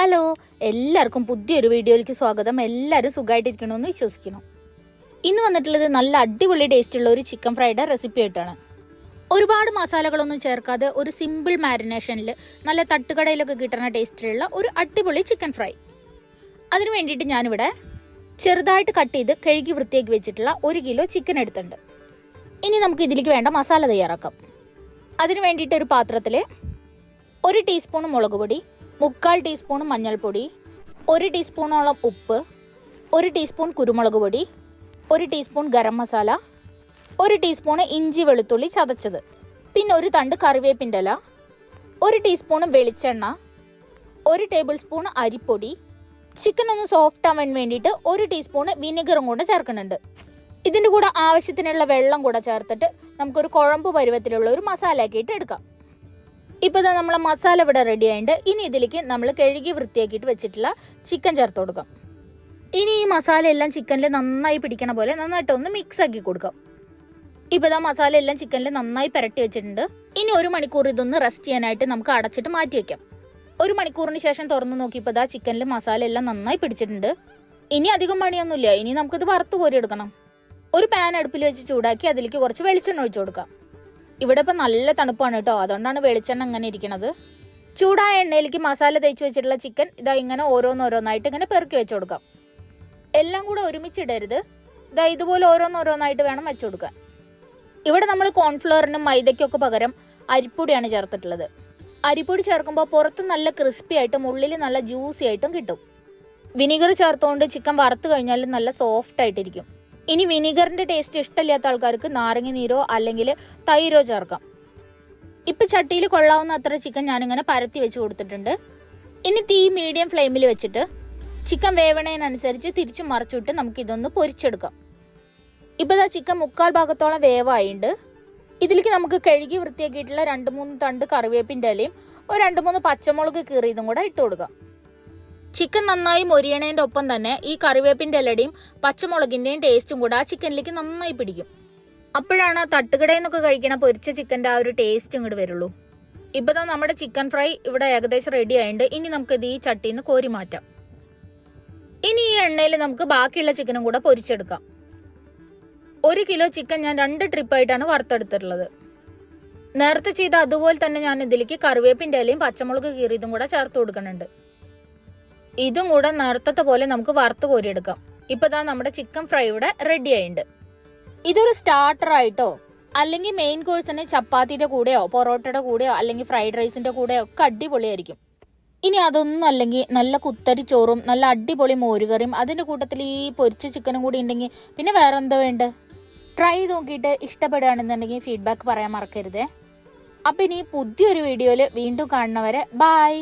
Hello എല്ലാവർക്കും പുതിയൊരു വീഡിയോയിലേക്ക് സ്വാഗതം. എല്ലാവരും സുഖമായിട്ടിരിക്കണമെന്ന് വിശ്വസിക്കുന്നു. ഇന്ന് വന്നിട്ടുള്ളത് നല്ല അടിപൊളി ടേസ്റ്റുള്ള ഒരു ചിക്കൻ ഫ്രൈഡ് റെസിപ്പി ആയിട്ടാണ്. ഒരുപാട് മസാലകളൊന്നും ചേർക്കാതെ ഒരു സിമ്പിൾ മാരിനേഷനിൽ നല്ല തട്ടുകടയിലൊക്കെ കിട്ടുന്ന ടേസ്റ്റിലുള്ള ഒരു അടിപൊളി ചിക്കൻ ഫ്രൈ അതിന് വേണ്ടിയിട്ട് ഞാനിവിടെ ചെറുതായിട്ട് കട്ട് ചെയ്ത് കഴുകി വൃത്തിയാക്കി വെച്ചിട്ടുള്ള ഒരു കിലോ ചിക്കൻ എടുത്തിട്ടുണ്ട്. ഇനി നമുക്ക് ഇതിലേക്ക് വേണ്ട മസാല തയ്യാറാക്കാം. അതിന് വേണ്ടിയിട്ട് ഒരു പാത്രത്തിൽ ഒരു ടീസ്പൂൺ മുളക് പൊടി മുക്കാൽ ടീസ്പൂൺ മഞ്ഞൾപ്പൊടി ഒരു ടീസ്പൂണോളം ഉപ്പ് ഒരു ടീസ്പൂൺ കുരുമുളക് പൊടി ഒരു ടീസ്പൂൺ ഗരം മസാല ഒരു ടീസ്പൂൺ ഇഞ്ചി വെളുത്തുള്ളി ചതച്ചത്. പിന്നെ ഒരു തണ്ട് കറിവേപ്പിന്റെ ഇല ഒരു ടീസ്പൂൺ വെളിച്ചെണ്ണ ഒരു ടേബിൾ സ്പൂൺ അരിപ്പൊടി. ചിക്കൻ ഒന്ന് സോഫ്റ്റ് ആവാൻ വേണ്ടിയിട്ട് ഒരു ടീസ്പൂൺ വിനെഗറും കൂടെ ചേർക്കുന്നുണ്ട്. ഇതിന്റെ കൂടെ ആവശ്യത്തിനുള്ള വെള്ളം കൂടെ ചേർത്തിട്ട് നമുക്കൊരു കുഴമ്പ് പരുവത്തിലുള്ള ഒരു മസാല ആക്കിയിട്ട് എടുക്കാം. ഇപ്പോൾ ഇതാ നമ്മളെ മസാല ഇവിടെ റെഡി ആയിട്ടുണ്ട് ഇനി ഇതിലേക്ക് നമ്മൾ കഴുകി വൃത്തിയാക്കിയിട്ട് വെച്ചിട്ടുള്ള ചിക്കൻ ചേർത്ത് കൊടുക്കാം. ഇനി ഈ മസാല എല്ലാം ചിക്കനിൽ നന്നായി പിടിക്കണ പോലെ നന്നായിട്ട് ഒന്ന് മിക്സ് ആക്കി കൊടുക്കാം. ഇപ്പോൾ ഇതാ മസാല എല്ലാം ചിക്കനിൽ നന്നായി പുരട്ടി വെച്ചിട്ടുണ്ട്. ഇനി ഒരു മണിക്കൂർ ഇതൊന്ന് റെസ്റ്റ് ചെയ്യാനായിട്ട് നമുക്ക് അടച്ചിട്ട് മാറ്റി വെക്കാം. ഒരു മണിക്കൂറിന് ശേഷം തുറന്ന് നോക്കിയപ്പോൾ ഇതാ ചിക്കനിൽ മസാല എല്ലാം നന്നായി പിടിച്ചിട്ടുണ്ട്. ഇനി അധികം പണിയൊന്നുമില്ല. ഇനി നമുക്കിത് വറുത്ത് കോരി എടുക്കണം. ഒരു പാൻ അടുപ്പിൽ വെച്ച് ചൂടാക്കി അതിലേക്ക് കുറച്ച് വെളിച്ചെണ്ണ ഒഴിച്ചു കൊടുക്കാം. ഇവിടെ ഇപ്പം നല്ല തണുപ്പാണ് കേട്ടോ. അതുകൊണ്ടാണ് വെളിച്ചെണ്ണ അങ്ങനെ ഇരിക്കണത്. ചൂടായ എണ്ണയിലേക്ക് മസാല തേച്ച് വെച്ചിട്ടുള്ള ചിക്കൻ ഇതാ ഇങ്ങനെ ഓരോന്നോരോന്നായിട്ട് ഇങ്ങനെ പെറുക്കി വെച്ച് കൊടുക്കാം. എല്ലാം കൂടെ ഒരുമിച്ചിടരുത് ഇതാ ഇതുപോലെ ഓരോന്നോരോന്നായിട്ട് വേണം വെച്ച് കൊടുക്കാൻ. ഇവിടെ നമ്മൾ കോൺഫ്ലവറിനും മൈദയ്ക്കൊക്കെ പകരം അരിപ്പൊടിയാണ് ചേർത്തിട്ടുള്ളത്. അരിപ്പൊടി ചേർക്കുമ്പോൾ പുറത്ത് നല്ല ക്രിസ്പി ആയിട്ടും ഉള്ളിൽ നല്ല ജ്യൂസി ആയിട്ടും കിട്ടും. വിനീഗർ ചേർത്തുകൊണ്ട് ചിക്കൻ വറുത്ത് കഴിഞ്ഞാൽ നല്ല സോഫ്റ്റ് ആയിട്ടിരിക്കും. ഇനി വിനീഗറിന്റെ ടേസ്റ്റ് ഇഷ്ടമില്ലാത്ത ആൾക്കാർക്ക് നാരങ്ങ നീരോ അല്ലെങ്കിൽ തൈരോ ചേർക്കാം. ഇപ്പൊ ചട്ടിയിൽ കൊള്ളാവുന്ന അത്ര ചിക്കൻ ഞാനിങ്ങനെ പരത്തി വെച്ച് കൊടുത്തിട്ടുണ്ട്. ഇനി തീ മീഡിയം ഫ്ലെയിമിൽ വെച്ചിട്ട് ചിക്കൻ വേവണതിനനുസരിച്ച് തിരിച്ചു മറിച്ചിട്ട് നമുക്ക് ഇതൊന്ന് പൊരിച്ചെടുക്കാം. ഇപ്പൊ ഇതാ ചിക്കൻ മുക്കാൽ ഭാഗത്തോളം വേവായിണ്ട്. ഇതിലേക്ക് നമുക്ക് കഴുകി വൃത്തിയാക്കിയിട്ടുള്ള രണ്ട് മൂന്ന് തണ്ട് കറിവേപ്പിന്റെ ഇലയും ഒരു രണ്ട് മൂന്ന് പച്ചമുളക് കീറിയതും കൂടെ ഇട്ട് കൊടുക്കാം. ചിക്കൻ നന്നായി മൊരിയണേന്റെ ഒപ്പം തന്നെ ഈ കറിവേപ്പിന്റെ ഇലയുടെയും പച്ചമുളകിന്റെയും ടേസ്റ്റും കൂടെ ആ ചിക്കനിലേക്ക് നന്നായി പിടിക്കും. അപ്പോഴാണ് തട്ടുകടയിൽ നിന്നൊക്കെ കഴിക്കണ പൊരിച്ച ചിക്കന്റെ ആ ഒരു ടേസ്റ്റ് ഇങ്ങോട്ട് വരുള്ളൂ. ഇപ്പൊ തന്നെ നമ്മുടെ ചിക്കൻ ഫ്രൈ ഇവിടെ ഏകദേശം റെഡി ആയിട്ടുണ്ട്. ഇനി നമുക്ക് ഇത് ഈ ചട്ടിയിൽ നിന്ന് കോരി മാറ്റാം. ഇനി ഈ എണ്ണയിൽ നമുക്ക് ബാക്കിയുള്ള ചിക്കനും കൂടെ പൊരിച്ചെടുക്കാം. ഒരു കിലോ ചിക്കൻ ഞാൻ രണ്ട് ട്രിപ്പായിട്ടാണ് വറുത്തെടുത്തിട്ടുള്ളത്. നേരത്തെ ചെയ്ത അതുപോലെ തന്നെ ഞാൻ ഇതിലേക്ക് കറിവേപ്പിന്റെ ഇലയും പച്ചമുളക് കീറിയതും കൂടെ ചേർത്ത് കൊടുക്കുന്നുണ്ട്. ഇതും കൂടെ നേരത്തെ പോലെ നമുക്ക് വറുത്ത് കോരിയെടുക്കാം. ഇപ്പൊ ഇതാ നമ്മുടെ ചിക്കൻ ഫ്രൈ ഇവിടെ റെഡി ആയിട്ടുണ്ട് ഇതൊരു സ്റ്റാർട്ടർ ആയിട്ടോ? അല്ലെങ്കിൽ മെയിൻ കോഴ്സിന് ചപ്പാത്തിയുടെ കൂടെയോ പൊറോട്ടയുടെ കൂടെയോ അല്ലെങ്കിൽ ഫ്രൈഡ് റൈസിന്റെ കൂടെയോ ഒക്കെ അടിപൊളിയായിരിക്കും. ഇനി അതൊന്നും അല്ലെങ്കിൽ നല്ല കുത്തരി ചോറും നല്ല അടിപൊളി മോരുകറിയും അതിന്റെ കൂട്ടത്തിൽ ഈ പൊരിച്ച ചിക്കനും കൂടി ഉണ്ടെങ്കിൽ പിന്നെ വേറെ എന്താ വേണ്ട? ട്രൈ ചെയ്ത് നോക്കിയിട്ട് ഇഷ്ടപ്പെടുകയാണെന്നുണ്ടെങ്കിൽ ഫീഡ്ബാക്ക് പറയാൻ മറക്കരുതേ. അപ്പം ഇനി പുതിയൊരു വീഡിയോയിൽ വീണ്ടും കാണുന്നവരെ ബായ്